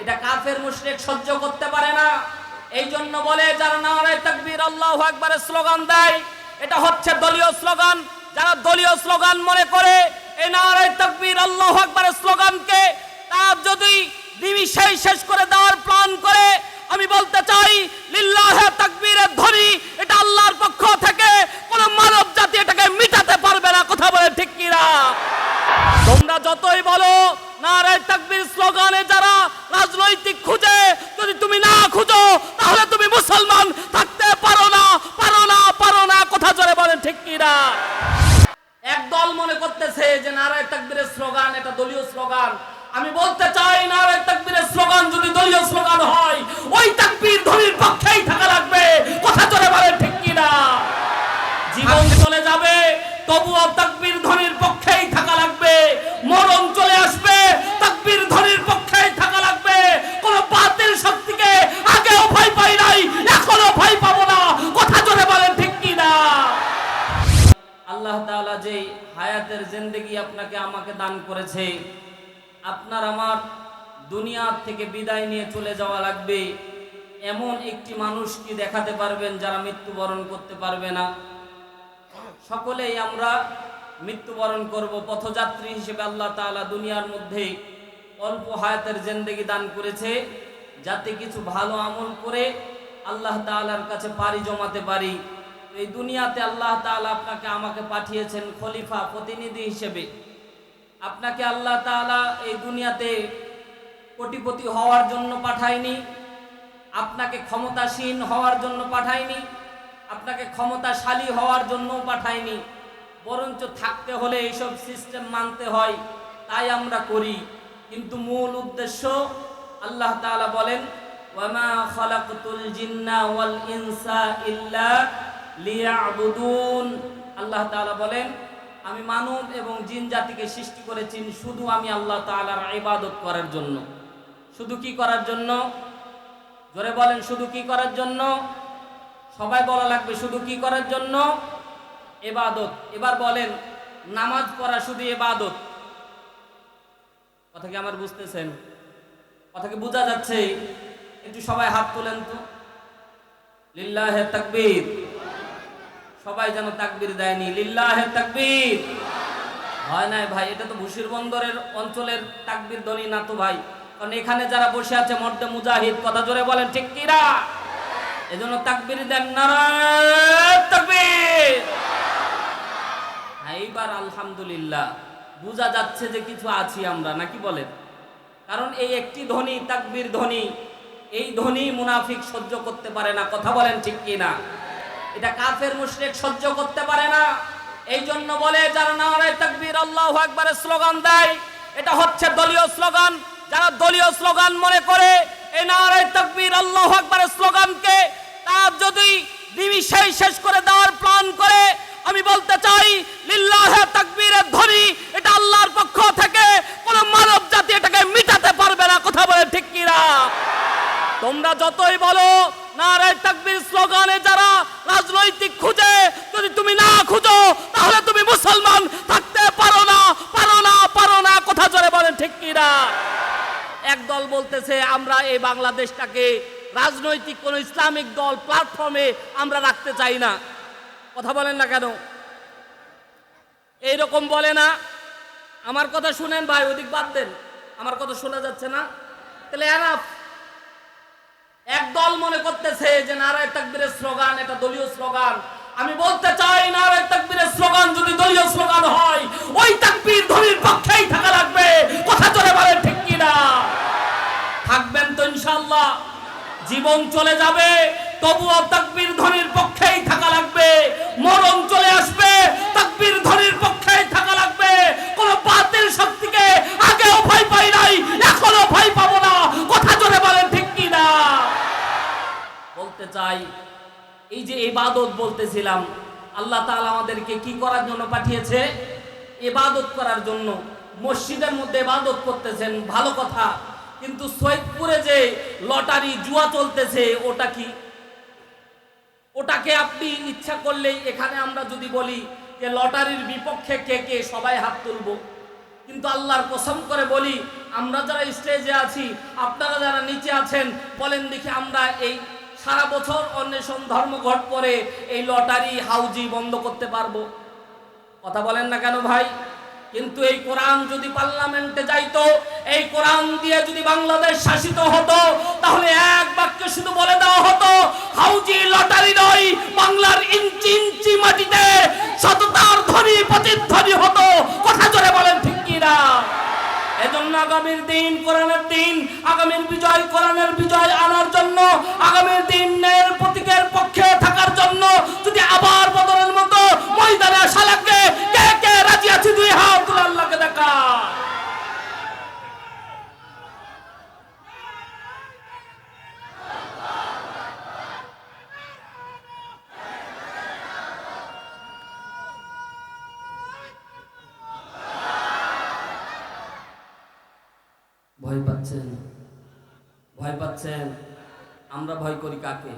এটা কাফের মুশরিক সহ্য করতে পারে না। এই জন্য বলে, যারা নারায় তাকবীর আল্লাহু আকবারের স্লোগান দেয়, এটা হচ্ছে দলীয় স্লোগান। যারা দলীয় স্লোগান মনে করে, এই নারায় তাকবীর আল্লাহু আকবারের স্লোগানকে তার যদি নিমিষেই শেষ করে দেওয়ার প্ল্যান করে, আমি বলতে চাই, লিল্লাহে তাকবীরের ধ্বনি যে নারায় তাকবীরের স্লোগান এটা দলীয় স্লোগান। আমি বলতে চাই নারায় তাকবীরের স্লোগান যদি দলীয় স্লোগান হয় ওই তাকবীর ধ্বনির পক্ষেই থাকা লাগবে। কথা চলে বলেন ঠিক কিনা? জীবন চলে যাবে তবুও তাকবীর ধ্বনির পক্ষেই থাকা লাগবে। মরণ চলে আসবে আমাকে দান করেছে। আপনার আমার দুনিয়ার থেকে বিদায় নিয়ে চলে যাওয়া লাগবে। এমন একটি মানুষ কি দেখাতে পারবেন যারা মৃত্যুবরণ করতে পারবে না? সকলেই আমরা মৃত্যুবরণ করব, পথযাত্রী হিসেবে আল্লাহ তাআলা দুনিয়ার মধ্যে অল্প হায়াতের জিন্দেগি দান করেছে, যাতে কিছু ভালো আমল করে আল্লাহ তাআলার কাছে পারি জমাতে পারি। এই দুনিয়াতে আল্লাহ তাআলা আপনাকে আমাকে পাঠিয়েছেন খলিফা, প্রতিনিধি হিসেবে। আপনাকে আল্লাহ তাআলা এই দুনিয়াতে কোটিপতি হওয়ার জন্য পাঠায়নি, আপনাকে ক্ষমতাসীন হওয়ার জন্য পাঠায়নি, আপনাকে ক্ষমতাশালী হওয়ার জন্যও পাঠায়নি, বরঞ্চ থাকতে হলে এইসব সিস্টেম মানতে হয়, তাই আমরা করি। কিন্তু মূল উদ্দেশ্য আল্লাহ তাআলা বলেন, ওয়ামা আল্লাহ বলেন আমি মানব এবং জিন জাতিকে সৃষ্টি করেছি শুধু আমি আল্লাহ তাআলার ইবাদত করার জন্য। শুধু কি করার জন্য? জোরে বলেন, শুধু কি করার জন্য? সবাই বলা লাগবে, শুধু কি করার জন্য? এবাদত এবার বলেন, নামাজ পড়া শুধু এবাদত কথা কি আমার বুঝতেছেন? কথা কি বোঝা যাচ্ছে? একটু সবাই হাত তোলেন তো। লিল্লাহে তাকবীর। সবাই যেন তাকবীর দেয়নি। লিল্লাহে তাকবীর। হয় নাই ভাই? এটা তো ভুশির বন্দরের অঞ্চলের তাকবীর ধ্বনি না তো ভাই? কারণ এখানে যারা বসে আছে, মর্দে মুজাহিদ, কথা জোরে বলেন, ঠিক কিরা? এজন্য তাকবীর দেন নারায়ণ তাকবীর। এইবার আলহামদুলিল্লাহ, বোঝা যাচ্ছে যে কিছু আছি আমরা, নাকি বলেন? কারণ এই একটি ধ্বনি, তাকবির ধ্বনি, এই ধ্বনি মুনাফিক সহ্য করতে পারে না, কথা বলেন ঠিক কি না এটা কাফের মুশরিক সহ্য করতে পারে না। এই জন্য বলে, যারা নারায় তাকবীর, আল্লাহু আকবারের স্লোগান দেয়, এটা হচ্ছে দলীয় স্লোগান। যারা দলীয় স্লোগান মনে করে, এই নারায় তাকবীর, আল্লাহু আকবারের স্লোগানকে তার যদি নিমিষেই শেষ করে দেওয়ার প্ল্যান করে, আমি বলতে চাই, লিল্লাহে তাকবীরের ধ্বনি, এটা আল্লাহর পক্ষ থেকে কোন মানব জাতি এটাকে মিটাতে পারবে না, কথা বলে ঠিক কিনা? তোমরা যতই বলো নারায় তাকবীর স্লোগানে যারা রাজনৈতিক খুঁজে যদি তুমি না খুঁজো তাহলে তুমি মুসলমান থাকতে পারো না পারো না পারো না কথা জোরে বলেন ঠিক কিনা একদল বলতেছে, আমরা এই বাংলাদেশটাকে রাজনৈতিক কোন ইসলামিক দল প্ল্যাটফর্মে আমরা রাখতে চাই না। কথা বলেন না কেন? এইরকম বলে না। আমার কথা শুনেন ভাই, ওদিক বাদ দেন। আমার কথা শোনা যাচ্ছে না। তাহলে এনাফ। এক দল মনে করতেছে যে, নারায় তাকবীরের স্লোগান, এটা দলীয় স্লোগান। আমি বলতে চাই, নারায় তাকবীরের স্লোগান যদি দলীয় স্লোগান হয়, ওই তাকবীর ধ্বনির পক্ষেই থাকা লাগবে। কথা চলে বলেন ঠিক কিনা? থাকবেন তো ইনশাআল্লাহ। জীবন চলে যাবে, তবুও তাকবীর ধ্বনির পক্ষেই থাকা লাগবে। মরণ চলে আসবে, তাকবীর ধ্বনির পক্ষেই থাকা লাগবে। কোন বাতিল শক্তিকে আগেও ভয় পাই নাই এখনও ভয় পাবো না। কথা চলে বলেন ঠিক কি না বলতে চাই, এই যে ইবাদত বলতেছিলাম, আল্লাহ তাআলা আমাদেরকে কি করার জন্য পাঠিয়েছে? ইবাদত করার জন্য। মসজিদের মধ্যে ইবাদত করতেছেন, ভালো কথা। কিন্তু সৈয়দপুরে যে লটারি জুয়া চলতেছে, ওটা কি? ওটাকে আপনি ইচ্ছা করলেই এখানে আমরা যদি বলি যে লটারির বিপক্ষে কে কে সবাই হাত তুলবো। কিন্তু আল্লাহর কসম করে বলি, আমরা যারা স্টেজে আছি, আপনারা যারা নিচে আছেন, বলেন দেখি আমরা এই সারা বছর অন্বেষণ ধর্মঘট করে এই লটারি হাউজি বন্ধ করতে পারব। কথা বলেন না কেন ভাই? কিন্তু এই কোরআন যদি পার্লামেন্টে যাইতো, এই কোরআন দিয়ে যদি বাংলাদেশ শাসিত হতো, তাহলে এক বাক্যে শুধু বলে দেওয়া হতো, হাউজি লটারি নয়, বাংলার ইঞ্চি ইঞ্চি মাটিতে সততার ধ্বনি প্রতিধ্বনি হতো। কথা জোরে বলেন ঠিক কি না এজন্য আগামীর দিন কোরআনের দিন, আগামীর বিজয় কোরআনের বিজয় আনার জন্য, আগামীর দিন প্রতীকের পক্ষে থাকার জন্য যদি আবার বদলের মতো ময়দানে আসা লাগবে কে রাজি আছে দুই হাত আল্লাহকে দেখা। ভয় পাচ্ছেন? ভয় পাচ্ছেন? আমরা ভয় করি কাকে?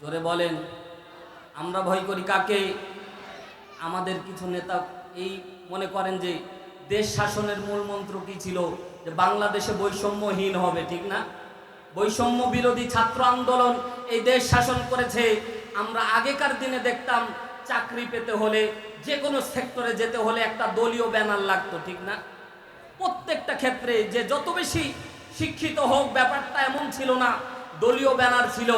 জোরে বলেন, আমরা ভয় করি কাকে? আমাদের কিছু নেতা এই মনে করেন যে দেশ শাসনের মূল মন্ত্র কি ছিল? যে বাংলাদেশে বৈষম্যহীন হবে, ঠিক না? বৈষম্য বিরোধী ছাত্র আন্দোলন এই দেশ শাসন করেছে। আমরা আগেকার দিনে দেখতাম চাকরি পেতে হলে যে কোনো সেক্টরে যেতে হলে একটা দলীয় ব্যানার লাগতো, ঠিক না? প্রত্যেকটা ক্ষেত্রে যে যত বেশি শিক্ষিত হোক, ব্যাপারটা এমন ছিল না, দলীয় ব্যানার ছিল।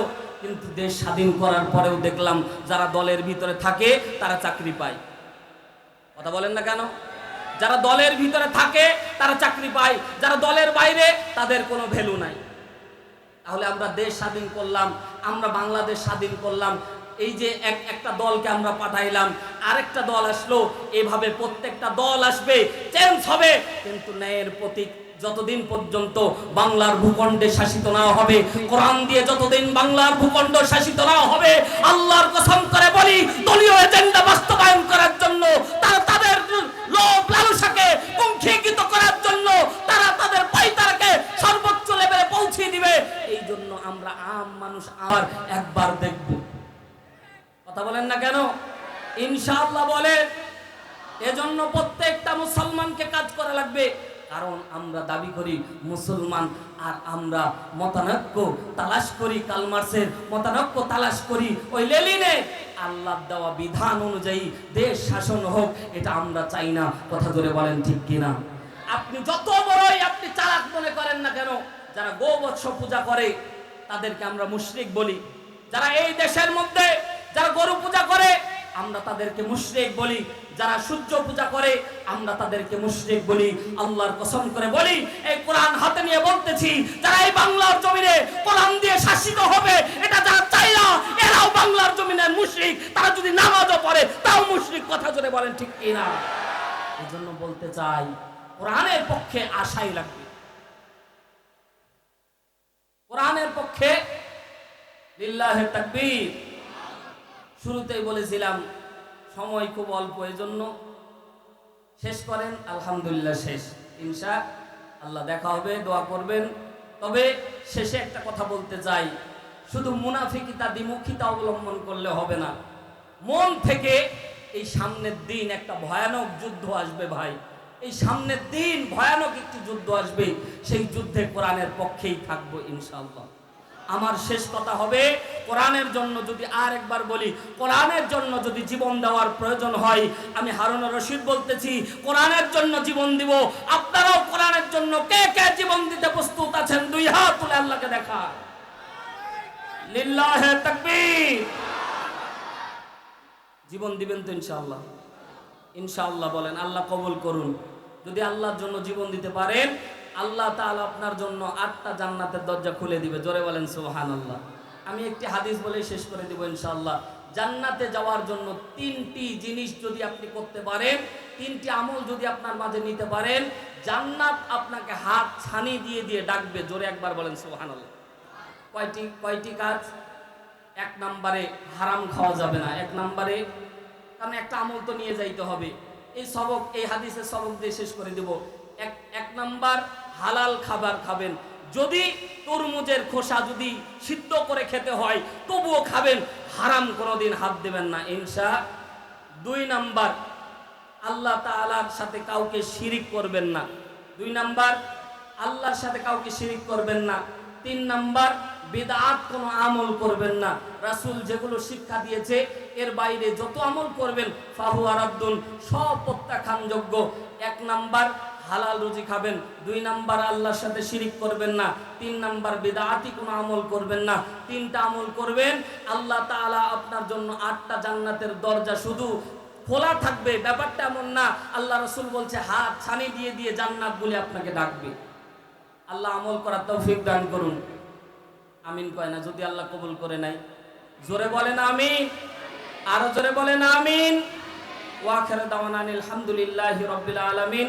কিন্তু দেশ স্বাধীন করার পরেও দেখলাম যারা দলের ভিতরে থাকে, তারা চাকরি পায়। কথা বলেন না কেন? যারা দলের ভিতরে থাকে, তারা চাকরি পায়। যারা দলের বাইরে, তাদের কোনো ভ্যালু নাই। তাহলে আমরা দেশ স্বাধীন করলাম, আমরা বাংলাদেশ স্বাধীন করলাম। এই যে এক, একটা দলকে আমরা পাঠাইলাম, আরেকটা দল আসলো, এভাবে প্রত্যেকটা দল আসবে চেঞ্জ হবে। কিন্তু ন্যায়ের প্রতীক যতদিন পর্যন্ত বাংলার ভূখণ্ডে শাসিত না হবে, কোরআন দিয়ে যতদিন বাংলার ভূখণ্ড শাসিত না হবে, আল্লাহর কসম ইনশাআল্লাহ বলে, এজন্য প্রত্যেকটা মুসলমানকে কাজ করা লাগবে। কারণ আমরা দাবি করি, মুসলমান আর আমরা মতানৈক্য তালাশ করি কালমার্সের মতানৈক্য তালাশ করি, ওই লেলিনে আল্লাহ দেওয়া বিধান অনুযায়ী দেশ শাসন হোক, এটা আমরা চাই না। কথা ধরে বলেন ঠিক কিনা? আপনি যত বড়ই আপনি চালাক মনে করেন না কেন, যারা গোবৎস পূজা করে, তাদেরকে আমরা মুশরিক বলি। যারা এই দেশের মধ্যে, যারা গরু পূজা করে আমরা তাদেরকে মুশরিক বলি। যারা সূর্য পূজা করে, আমরা তাদেরকে মুশরিক বলি। আল্লাহর কসম করে বলি, এই কোরআন হাতে নিয়ে বলতেছি, যারা এই বাংলার জমিনে কোরআন দিয়ে শাসিত হবে, এটা যারা চাই না, এরাও বাংলার জমিনের মুশরিক। তারা যদি নামাজও পড়ে, তাও মুশরিক কথা জোরে বলেন ঠিক কিনা? এই জন্য বলতে চাই, কোরআনের পক্ষে আশাই লাগবে। কোরআনের পক্ষে লিল্লাহে তাকবীর শুরুতেই বলেছিলাম, সময় খুব অল্প, এজন্য শেষ করেন, আলহামদুলিল্লাহ শেষ। ইনশা আল্লাহ দেখা হবে, দোয়া করবেন। তবে শেষে একটা কথা বলতে চাই, শুধু মুনাফিকিতা দ্বিমুখিতা অবলম্বন করলে হবে না। মন থেকে এই সামনের দিন একটা ভয়ানক যুদ্ধ আসবে ভাই। এই সামনের দিন ভয়ানক একটি যুদ্ধ আসবে, সেই যুদ্ধে কোরআনের পক্ষেই থাকব ইনশাআল্লাহ। আমার শেষ কথা হবে। কোরআনের জন্য যদি আর একবার বলি, কোরআনের জন্য যদি জীবন দেওয়ার প্রয়োজন হয়, আমি হারুন রশিদ বলতেছি, কোরআনের জন্য জীবন দিব। আপনারাও কোরআনের জন্য কে কে জীবন দিতে প্রস্তুত আছেন? দুই হাত তুলে আল্লাহকে দেখা লিল্লাহে তাকবীর। জীবন দিবেন তো ইনশাআল্লাহ। ইনশাআল্লাহ বলেন, আল্লাহ কবুল করুন। যদি আল্লাহর জন্য জীবন দিতে পারেন আল্লাহ তাআলা আপনার জন্য আটটা জান্নাতের দরজা খুলে দিবে। জোরে বলেন সুবহান আল্লাহ আমি একটি হাদিস বলে শেষ করে দিব ইনশাআল্লাহ। জান্নাতে যাওয়ার জন্য তিনটি জিনিস যদি আপনি করতে পারেন, তিনটি আমল যদি আপনার মাঝে নিতে পারেন, জান্নাত আপনাকে হাত ছানি দিয়ে দিয়ে ডাকবে। জোরে একবার বলেন সুবহান আল্লাহ কয়টি কয়টি কাজ? এক নম্বরে হারাম খাওয়া যাবে না। এক নম্বরে কারণ একটা আমল তো নিয়ে যাইতে হবে। এই সবক, এই হাদিসের সবক দিয়ে শেষ করে দেব। এক এক নাম্বার হালাল খাবার খাবেন। যদি তরমুজের খোসা যদি সিদ্ধ করে খেতে হয়, তবুও খাবেন। হারাম কোনোদিন হাত দেবেন না ইনসা দুই নাম্বার, আল্লাহ তাআলার সাথে কাউকে শিরিক করবেন না। দুই নাম্বার, আল্লাহর সাথে কাউকে শিরিক করবেন না। তিন নাম্বার, বেদাত কোনো আমল করবেন না। রাসূল যেগুলো শিক্ষা দিয়েছে, এর বাইরে যত আমল করবেন ফাহু আরাদ্দুন সব প্রত্যাখ্যানযোগ্য। এক নাম্বার হালাল রুজি খাবেন, দুই নাম্বার আল্লাহর সাথে শিরিক করবেন না, তিন নাম্বার বেদাতি কোনো আমল করবেন না। তিনটা আমল করবেন, আল্লাহ তাআলা আপনার জন্য আটটা জান্নাতের দরজা শুধু খোলা থাকবে, ব্যাপারটা এমন না। আল্লাহ রসুল বলছে, হাত ছানি দিয়ে দিয়ে জান্নাত বলে আপনাকে ডাকবে। আল্লাহ আমল করার তৌফিক দান করুন। আমিন কয় না, যদি আল্লাহ কবুল করে নাই জোরে বলেন আমিন। আরও জোরে বলেন আমিন। ওয়াখের দাওয়ান আলহামদুলিল্লাহ রবিল আলমিন।